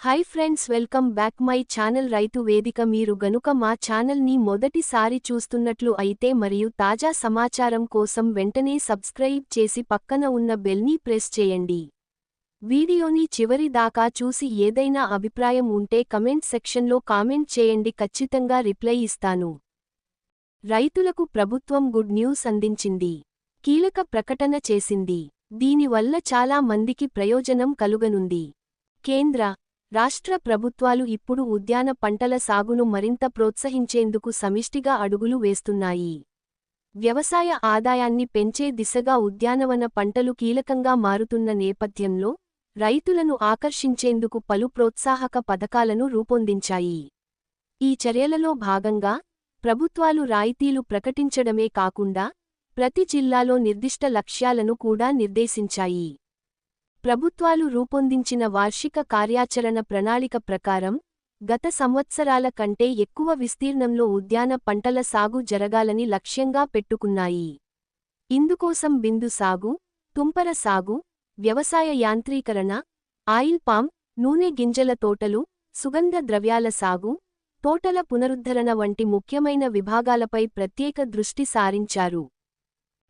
Hi friends welcome back my channel రైతు వేదిక మీరు గనుక మా ఛానల్ని మొదటిసారి చూస్తున్నట్లు అయితే మరియు తాజా సమాచారం కోసం వెంటనే సబ్స్క్రైబ్ చేసి పక్కన ఉన్న బెల్ని ప్రెస్ చేయండి. వీడియోని చివరి దాకా చూసి ఏదైనా అభిప్రాయం ఉంటే కమెంట్ సెక్షన్లో కామెంట్ చేయండి. ఖచ్చితంగా రిప్లై ఇస్తాను. రైతులకు ప్రభుత్వం గుడ్ న్యూస్ అందించింది. కీలక ప్రకటన చేసింది. దీనివల్ల చాలా మందికి ప్రయోజనం కలుగనుంది. కేంద్ర రాష్ట్ర ప్రభుత్వాలు ఇప్పుడు ఉద్యాన పంటల సాగును మరింత ప్రోత్సహించేందుకు సమిష్టిగా అడుగులు వేస్తున్నాయి. వ్యవసాయ ఆదాయాన్ని పెంచే దిశగా ఉద్యానవన పంటలు కీలకంగా మారుతున్న నేపథ్యంలో రైతులను ఆకర్షించేందుకు పలు ప్రోత్సాహక పథకాలను రూపొందించాయి. ఈ చర్యలలో భాగంగా ప్రభుత్వాలు రాయితీలు ప్రకటించడమే కాకుండా ప్రతి జిల్లాలో నిర్దిష్ట లక్ష్యాలను కూడా నిర్దేశించాయి. ప్రభుత్వాలు రూపొందించిన వార్షిక కార్యాచరణ ప్రణాళిక ప్రకారం గత సంవత్సరాల కంటే ఎక్కువ విస్తీర్ణంలో ఉద్యాన పంటల సాగు జరగాలని లక్ష్యంగా పెట్టుకున్నాయి. ఇందుకోసం బిందు సాగు తుంపర సాగు వ్యవసాయ యాంత్రీకరణ ఆయిల్ పామ్ నూనె గింజల తోటలు సుగంధ ద్రవ్యాల సాగు తోటల పునరుద్ధరణ వంటి ముఖ్యమైన విభాగాలపై ప్రత్యేక దృష్టి సారించారు.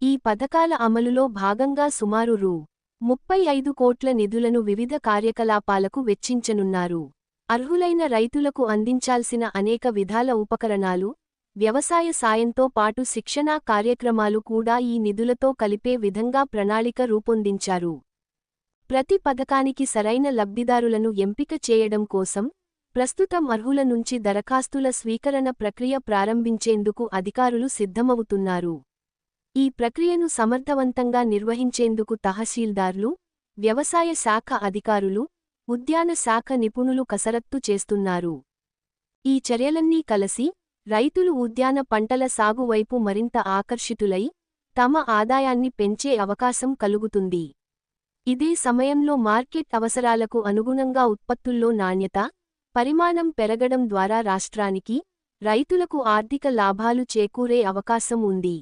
ఈ పథకాల అమలులో భాగంగా సుమారు రూ. ముప్పై ఐదు కోట్ల నిధులను వివిధ కార్యకలాపాలకు వెచ్చించనున్నారు. అర్హులైన రైతులకు అందించాల్సిన అనేక విధాల ఉపకరణాలు వ్యవసాయ సాయంతో పాటు శిక్షణా కార్యక్రమాలు కూడా ఈ నిధులతో కలిపే విధంగా ప్రణాళిక రూపొందించారు. ప్రతి పథకానికి సరైన లబ్ధిదారులను ఎంపిక చేయడం కోసం ప్రస్తుతం అర్హుల నుంచి దరఖాస్తుల స్వీకరణ ప్రక్రియ ప్రారంభించేందుకు అధికారులు సిద్ధమవుతున్నారు. ఈ ప్రక్రియను సమర్థవంతంగా నిర్వహించేందుకు తహసీల్దార్లు వ్యవసాయ శాఖ అధికారులు ఉద్యాన శాఖ నిపుణులు కసరత్తు చేస్తున్నారు. ఈ చర్యలన్నీ కలసి రైతులు ఉద్యాన పంటల సాగు వైపు మరింత ఆకర్షితులై తమ ఆదాయాన్ని పెంచే అవకాశం కలుగుతుంది. ఇదే సమయంలో మార్కెట్ అవసరాలకు అనుగుణంగా ఉత్పత్తుల్లో నాణ్యత పరిమాణం పెరగడం ద్వారా రాష్ట్రానికి రైతులకు ఆర్థిక లాభాలు చేకూరే అవకాశం ఉంది.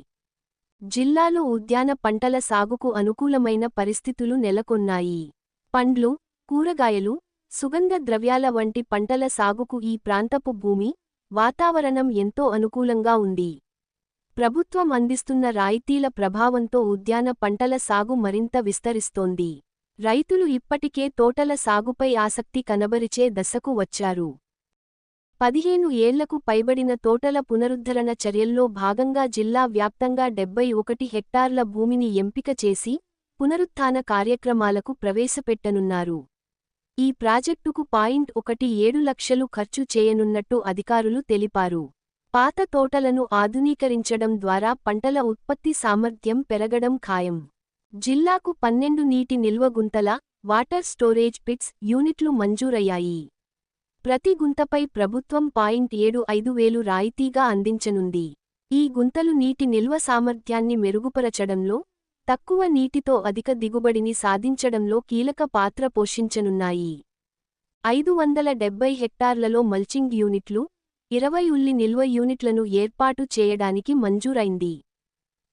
జిల్లాలో ఉద్యాన పంటల సాగుకు అనుకూలమైన పరిస్థితులు నెలకొన్నాయి. పండ్లు కూరగాయలు సుగంధ ద్రవ్యాల వంటి పంటల సాగుకు ఈ ప్రాంతపు భూమి వాతావరణం ఎంతో అనుకూలంగా ఉంది. ప్రభుత్వం అందిస్తున్న రాయితీల ప్రభావంతో ఉద్యాన పంటల సాగు మరింత విస్తరిస్తోంది. రైతులు ఇప్పటికే తోటల సాగుపై ఆసక్తి కనబరిచే దశకు వచ్చారు. పదిహేను ఏళ్ళకు పైబడిన తోటల పునరుద్ధరణ చర్యల్లో భాగంగా జిల్లా వ్యాప్తంగా డెబ్బై ఒకటి హెక్టార్ల భూమిని ఎంపిక చేసి పునరుత్థాన కార్యక్రమాలకు ప్రవేశపెట్టనున్నారు. ఈ ప్రాజెక్టుకు పాయింట్ ఒకటి ఏడు లక్షలు ఖర్చు చేయనున్నట్టు అధికారులు తెలిపారు. పాత తోటలను ఆధునీకరించడం ద్వారా పంటల ఉత్పత్తి సామర్థ్యం పెరగడం ఖాయం. జిల్లాకు పన్నెండు నీటి నిల్వ గుంతల వాటర్ స్టోరేజ్ పిట్స్ యూనిట్లు మంజూరయ్యాయి. ప్రతి గుంతపై ప్రభుత్వం పాయింట్ ఏడు ఐదు వేలు రాయితీగా అందించనుంది. ఈ గుంతలు నీటి నిల్వ సామర్థ్యాన్ని మెరుగుపరచడంలో తక్కువ నీటితో అధిక దిగుబడిని సాధించడంలో కీలక పాత్ర పోషించనున్నాయి. ఐదు వందల డెబ్బై హెక్టార్లలో మల్చింగ్ యూనిట్లు ఇరవై ఉల్లి నిల్వ యూనిట్లను ఏర్పాటు చేయడానికి మంజూరైంది.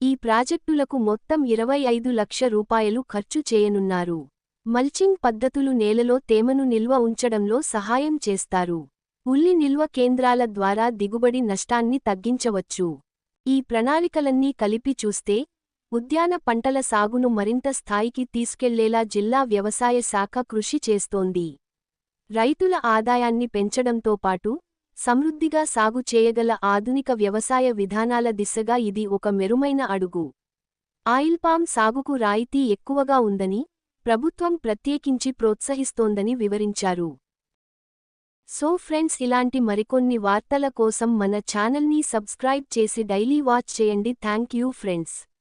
ఈ ప్రాజెక్టులకు మొత్తం ఇరవై ఐదు లక్ష రూపాయలు ఖర్చు చేయనున్నారు. మల్చింగ్ పద్ధతులు నేలలో తేమను నిల్వ ఉంచడంలో సహాయం చేస్తారు. ఉల్లి నిల్వ కేంద్రాల ద్వారా దిగుబడి నష్టాన్ని తగ్గించవచ్చు. ఈ ప్రణాళికలన్నీ కలిపి చూస్తే ఉద్యాన పంటల సాగును మరింత స్థాయికి తీసుకెళ్ళేలా జిల్లా వ్యవసాయ శాఖ కృషి చేస్తోంది. రైతుల ఆదాయాన్ని పెంచడంతో పాటు సమృద్ధిగా సాగు చేయగల ఆధునిక వ్యవసాయ విధానాల దిశగా ఇది ఒక మెరుమైన అడుగు. ఆయిల్ పామ్ సాగుకు రాయితీ ఎక్కువగా ఉందని ప్రభుత్వం ప్రత్యేకించి ప్రోత్సహిస్తోందని వివరించారు. సో ఫ్రెండ్స్ ఇలాంటి మరికొన్ని వార్తల కోసం మన ఛానల్ని సబ్స్క్రైబ్ చేసి డైలీ వాచ్ చేయండి. Thank you friends.